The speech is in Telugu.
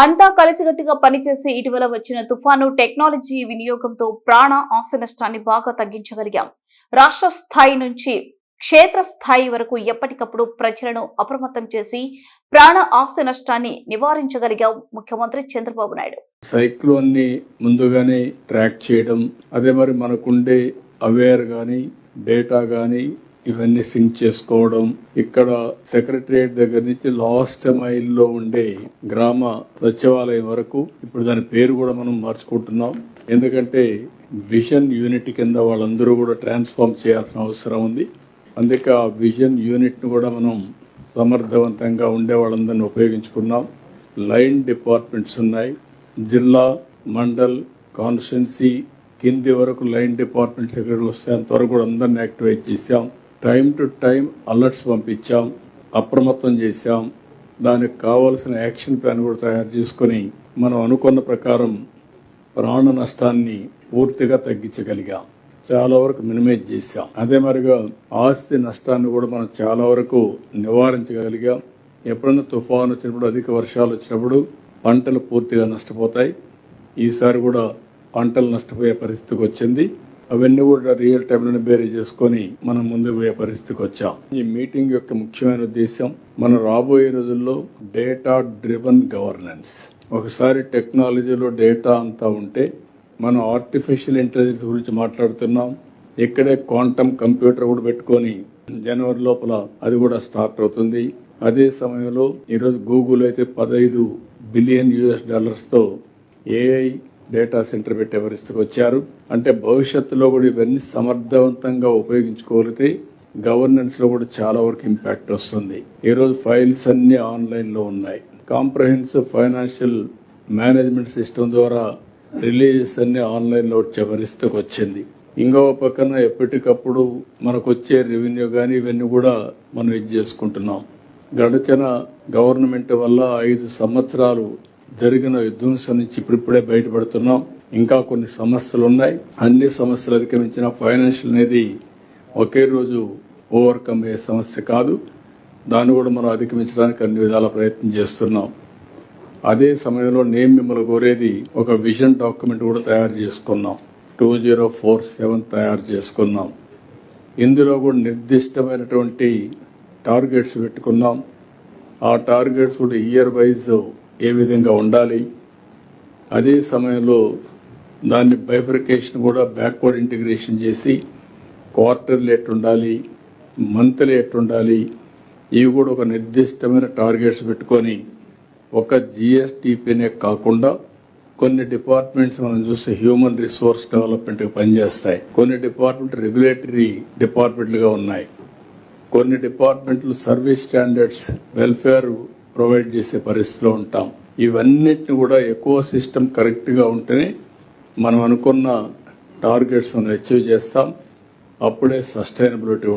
అంతా కలిసికట్టుగా పనిచేసి ఇటీవల వచ్చిన తుఫాను టెక్నాలజీ వినియోగంతో ప్రాణ ఆస్తి నష్టాన్ని బాగా తగ్గించగలిగాం. రాష్ట్ర స్థాయి నుంచి క్షేత్ర స్థాయి వరకు ఎప్పటికప్పుడు ప్రజలను అప్రమత్తం చేసి ప్రాణ ఆస్తి నష్టాన్ని నివారించగలిగాం ముఖ్యమంత్రి చంద్రబాబు నాయుడు. సైక్లోన్ని ముందుగానే ట్రాక్ చేయడం అదే మరి మనకుండే అవేర్ గాని డేటా గాని ఇవన్నీ సింక్ చేసుకోవడం. ఇక్కడ సెక్రటరియట్ దగ్గర నుంచి లాస్ట్ మైల్లో ఉండే గ్రామ సచివాలయం వరకు ఇప్పుడు దాని పేరు కూడా మనం మార్చుకుంటున్నాం. ఎందుకంటే విజన్ యూనిట్ కింద వాళ్ళందరూ కూడా ట్రాన్స్ఫార్మ్ చేయాల్సిన అవసరం ఉంది. అందుకే ఆ విజన్ యూనిట్ను కూడా మనం సమర్థవంతంగా ఉండే వాళ్ళందరినీ ఉపయోగించుకున్నాం. లైన్ డిపార్ట్మెంట్స్ ఉన్నాయి. జిల్లా మండల్ కాన్స్టిట్యున్సీ కింది వరకు లైన్ డిపార్ట్మెంట్ సెక్రటరీలు వస్తే అంతవరకు కూడా అందరిని యాక్టివేట్ చేశాం. టైం టు టైం అలర్ట్స్ పంపించాం అప్రమత్తం చేశాం. దానికి కావాల్సిన యాక్షన్ ప్లాన్ కూడా తయారు చేసుకుని మనం అనుకున్న ప్రకారం ప్రాణ నష్టాన్ని పూర్తిగా తగ్గించగలిగాం. చాలా వరకు మినిమైజ్ చేశాం. అదే మరిగా ఆస్తి నష్టాన్ని కూడా మనం చాలా వరకు నివారించగలిగాం. ఎప్పుడైనా తుఫాను వచ్చినప్పుడు అధిక వర్షాలు వచ్చినప్పుడు పంటలు పూర్తిగా నష్టపోతాయి. ఈసారి కూడా పంటలు నష్టపోయే పరిస్థితికి వచ్చింది. అవన్నీ కూడా రియల్ టైంలోనే బేరీ చేసుకొని మనం ముందుకు పోయే పరిస్థితికి వచ్చాం. ఈ మీటింగ్ యొక్క ముఖ్యమైన ఉద్దేశం మనం రాబోయే రోజుల్లో డేటా డ్రివన్ గవర్నెన్స్ ఒకసారి టెక్నాలజీలో డేటా అంతా ఉంటే మనం ఆర్టిఫిషియల్ ఇంటెలిజెన్స్ గురించి మాట్లాడుతున్నాం. ఇక్కడే క్వాంటమ్ కంప్యూటర్ కూడా పెట్టుకొని జనవరి లోపల అది కూడా స్టార్ట్ అవుతుంది. అదే సమయంలో ఈరోజు గూగుల్ అయితే పదహైదు బిలియన్ యుఎస్ డాలర్స్తో ఏఐ డేటా సెంటర్ పెట్టే పరిస్థితికి వచ్చారు అంటే భవిష్యత్తులో కూడా ఇవన్నీ సమర్థవంతంగా ఉపయోగించుకోగలిగితే గవర్నెన్స్లో కూడా చాలా వరకు ఇంపాక్ట్ వస్తుంది. ఈ రోజు ఫైల్స్ అన్ని ఆన్లైన్లో ఉన్నాయి. కాంప్రహెన్సివ్ ఫైనాన్షియల్ మేనేజ్మెంట్ సిస్టమ్ ద్వారా రిలీజెస్ అన్ని ఆన్లైన్లో వచ్చే పరిస్థితికి వచ్చింది? ఇంకో పక్కన ఎప్పటికప్పుడు మనకు వచ్చే రెవెన్యూ కానీ ఇవన్నీ కూడా మనం ఇది చేసుకుంటున్నాం. గడిచిన గవర్నమెంట్ వల్ల ఐదు సంవత్సరాలు జరిగిన విధ్వంసం నుంచి ఇప్పుడిప్పుడే బయటపడుతున్నాం. ఇంకా కొన్ని సమస్యలు ఉన్నాయి అన్ని సమస్యలు అధిగమించిన ఫైనాన్షియల్ అనేది ఒకే రోజు ఓవర్కమ్ అయ్యే సమస్య కాదు. దాన్ని కూడా మనం అధిగమించడానికి అన్ని విధాల ప్రయత్నం చేస్తున్నాం. అదే సమయంలో నేను మిమ్మల్ని కోరేది ఒక విజన్ డాక్యుమెంట్ కూడా తయారు చేసుకున్నాం. టూ జీరో ఫోర్ సెవెన్ తయారు చేసుకున్నాం. ఇందులో కూడా నిర్దిష్టమైనటువంటి టార్గెట్స్ పెట్టుకున్నాం. ఆ టార్గెట్స్ కూడా ఇయర్ వైజ్ ఏ విధంగా ఉండాలి? అదే సమయంలో దాన్ని బైఫర్కేషన్ కూడా బ్యాక్వర్డ్ ఇంటిగ్రేషన్ చేసి క్వార్టర్లు ఎట్టుండాలి మంత్లీ ఎట్టుండాలి ఇవి కూడా ఒక నిర్దిష్టమైన టార్గెట్స్ పెట్టుకొని ఒక జిఎస్టిపినే కాకుండా కొన్ని డిపార్ట్మెంట్స్ మనం చూస్తే హ్యూమన్ రిసోర్స్ డెవలప్మెంట్కి పనిచేస్తాయి. కొన్ని డిపార్ట్మెంట్ రెగ్యులేటరీ డిపార్ట్మెంట్లుగా ఉన్నాయి. కొన్ని డిపార్ట్మెంట్లు సర్వీస్ స్టాండర్డ్స్ వెల్ఫేర్ ప్రొవైడ్ చేసే పరిస్థితిలో ఉంటాం. ఇవన్నిటిని కూడా ఎక్కువ సిస్టమ్ కరెక్ట్గా ఉంటేనే మనం అనుకున్న టార్గెట్స్ మనం అచీవ్ చేస్తాం. అప్పుడే సస్టైనబిలిటీ